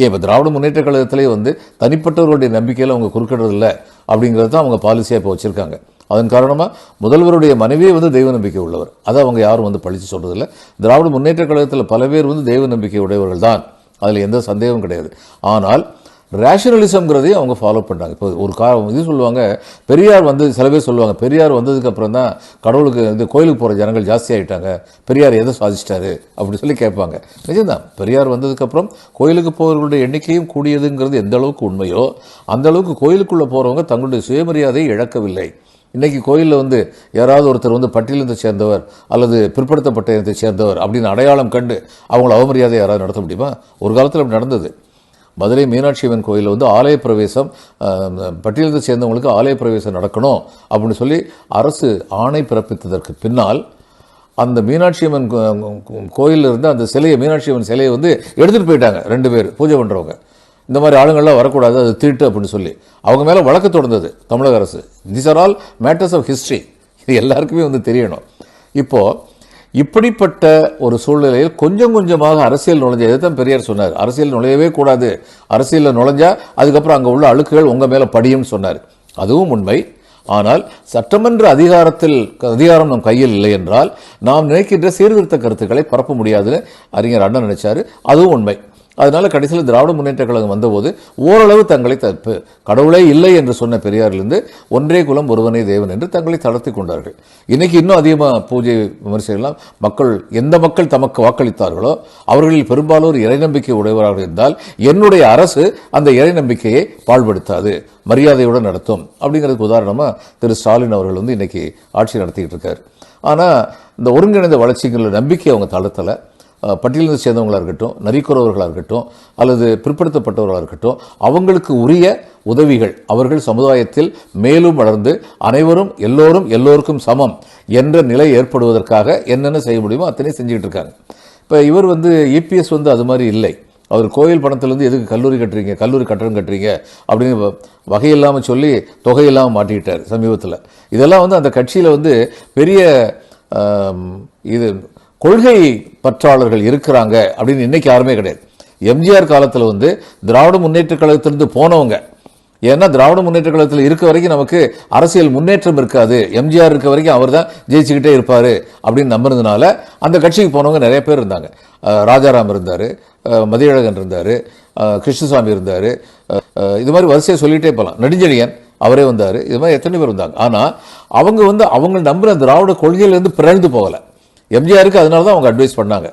ஏன் இப்போ திராவிட முன்னேற்ற கழகத்திலே வந்து தனிப்பட்டவர்களுடைய நம்பிக்கையில் அவங்க குறுக்கிடுறதில்ல அப்படிங்கிறது தான் அவங்க பாலிசியாக இப்போ வச்சுருக்காங்க. அதன் காரணமாக முதல்வருடைய மனைவியே வந்து தெய்வ நம்பிக்கை உள்ளவர். அதை அவங்க யாரும் வந்து பழித்து சொல்கிறதில்ல திராவிட முன்னேற்ற கழகத்தில் பல பேர் வந்து தெய்வ நம்பிக்கை உடையவர்கள் தான். அதில் எந்த சந்தேகமும் கிடையாது. ஆனால் ரேஷனலிசம்ங்கிறதையும் அவங்க ஃபாலோ பண்ணுறாங்க இப்போ ஒரு கா இது சொல்லுவாங்க பெரியார் வந்து சில பேர் சொல்லுவாங்க பெரியார் வந்ததுக்கு அப்புறம் தான் கடவுளுக்கு இந்த கோயிலுக்கு போகிற ஜனங்கள் ஜாஸ்தி ஆகிட்டாங்க பெரியார் எதை சாதிச்சிட்டாரு? அப்படின்னு சொல்லி கேட்பாங்க. நிஜம்தான். பெரியார் வந்ததுக்கப்புறம் கோயிலுக்கு போகிறவர்களுடைய எண்ணிக்கையும் கூடியதுங்கிறது எந்த அளவுக்கு உண்மையோ அந்த அளவுக்கு கோயிலுக்குள்ளே போகிறவங்க தங்களுடைய சுயமரியாதையை இழக்கவில்லை. இன்றைக்கி கோயிலில் வந்து யாராவது ஒருத்தர் வந்து பட்டியலத்தை சேர்ந்தவர் அல்லது பிற்படுத்தப்பட்ட இனத்தை சேர்ந்தவர் அப்படின்னு அடையாளம் கண்டு அவங்கள அவமரியாதை யாராவது நடத்த முடியுமா? ஒரு காலத்தில் அப்படி நடந்தது. மதுரை மீனாட்சி அம்மன் கோயிலில் வந்து ஆலய பிரவேசம் பட்டியலத்தை சேர்ந்தவங்களுக்கு ஆலய பிரவேசம் நடக்கணும் அப்படின்னு சொல்லி அரசு ஆணை பிறப்பித்ததற்கு பின்னால் அந்த மீனாட்சி அம்மன் கோ- கோயில்ல இருந்து அந்த சிலையை மீனாட்சி அம்மன் சிலையை வந்து எடுத்துகிட்டு போயிட்டாங்க ரெண்டு பேர் பூஜை பண்ணுறவங்க இந்த மாதிரி ஆளுங்கள்லாம் வரக்கூடாது அது தீட்டு அப்படின்னு சொல்லி. அவங்க மேலே வழக்கு தொடர்ந்தது தமிழக அரசு. This are all matters of history இது எல்லாருக்குமே வந்து தெரியணும். இப்போது இப்படிப்பட்ட ஒரு சூழ்நிலையில் கொஞ்சம் கொஞ்சமாக அரசியல் நுழைஞ்ச தான் பெரியார் சொன்னார் அரசியல் நுழையவே கூடாது. அரசியலில் நுழைஞ்சா அதுக்கப்புறம் அங்கே உள்ள அழுக்குகள் உங்கள் மேலே படியும்னு சொன்னார். அதுவும் உண்மை. ஆனால் சட்டமன்ற அதிகாரத்தில் அதிகாரம் நம் கையில் இல்லை என்றால் நாம் நினைக்கின்ற சீர்திருத்த கருத்துக்களை பரப்ப முடியாதுன்னு அறிஞர் அண்ணன் நினைச்சாரு. அதுவும் உண்மை. அதனால் கடைசியில் திராவிட முன்னேற்ற கழகம் வந்தபோது ஓரளவு தங்களை தப்பு. கடவுளே இல்லை என்று சொன்ன பெரியாரிலிருந்து ஒன்றே குலம் ஒருவனே தேவன் என்று தங்களை தளர்த்தி கொண்டார்கள். இன்னைக்கு இன்னும் அதிகமாக பூஜை விமர்சைகள்லாம் மக்கள் எந்த மக்கள் தமக்கு வாக்களித்தார்களோ அவர்களில் பெரும்பாலோர் இறை நம்பிக்கை உடையவராக இருந்தால் என்னுடைய அரசு அந்த இறை நம்பிக்கையை பாழ்படுத்தாது மரியாதையுடன் நடத்தும் அப்படிங்கிறதுக்கு உதாரணமாக திரு ஸ்டாலின் அவர்கள் வந்து இன்னைக்கு ஆட்சி நடத்திக்கிட்டு இருக்கார். ஆனால் இந்த ஒருங்கிணைந்த வளர்ச்சிங்கிற நம்பிக்கை அவங்க தளர்த்தலை. பட்டியலிருந்து சேர்ந்தவங்களாக இருக்கட்டும் நரிக்குறவர்களாக இருக்கட்டும் அல்லது பிற்படுத்தப்பட்டவர்களாக இருக்கட்டும் அவங்களுக்கு உரிய உதவிகள் அவர்கள் சமுதாயத்தில் மேலும் வளர்ந்து அனைவரும் எல்லோரும் எல்லோருக்கும் சமம் என்ற நிலை ஏற்படுவதற்காக என்னென்ன செய்ய முடியுமோ அத்தனை செஞ்சுக்கிட்டு இருக்காங்க. இப்போ இவர் வந்து இபிஎஸ் வந்து அது மாதிரி இல்லை. அவர் கோயில் பணத்திலேருந்து எதுக்கு கல்லூரி கட்டுறீங்க கல்லூரி கட்டணம் கட்டுறீங்க அப்படின்னு வ- சொல்லி தொகையில்லாமல் மாட்டிக்கிட்டார் சமீபத்தில். இதெல்லாம் வந்து அந்த கட்சியில் வந்து பெரிய இது கொள்கை பற்றாளர்கள் இருக்கிறாங்க அப்படின்னு இன்னைக்கு யாருமே கிடையாது. எம்ஜிஆர் காலத்தில் வந்து திராவிட முன்னேற்ற கழகத்திலிருந்து போனவங்க. ஏன்னா திராவிட முன்னேற்ற கழகத்தில் இருக்க வரைக்கும் நமக்கு அரசியல் முன்னேற்றம் இருக்காது. எம்ஜிஆர் இருக்க வரைக்கும் அவர் தான் ஜெயிச்சுக்கிட்டே இருப்பார் அப்படின்னு நம்புறதுனால அந்த கட்சிக்கு போனவங்க நிறைய பேர் இருந்தாங்க. ராஜாராம் இருந்தார் மதியழகன் இருந்தார் கிருஷ்ணசாமி இருந்தார். இது மாதிரி வரிசையை சொல்லிகிட்டே போகலாம் நெடுஞ்செழியன் அவரே வந்தார். இது மாதிரி எத்தனை பேர் இருந்தாங்க ஆனால் அவங்க வந்து அவங்க நம்புற திராவிட கொள்கையிலேருந்து பிறழ்ந்து போகலை. எம்ஜிஆருக்கு அதனால தான் அவங்க அட்வைஸ் பண்ணாங்க.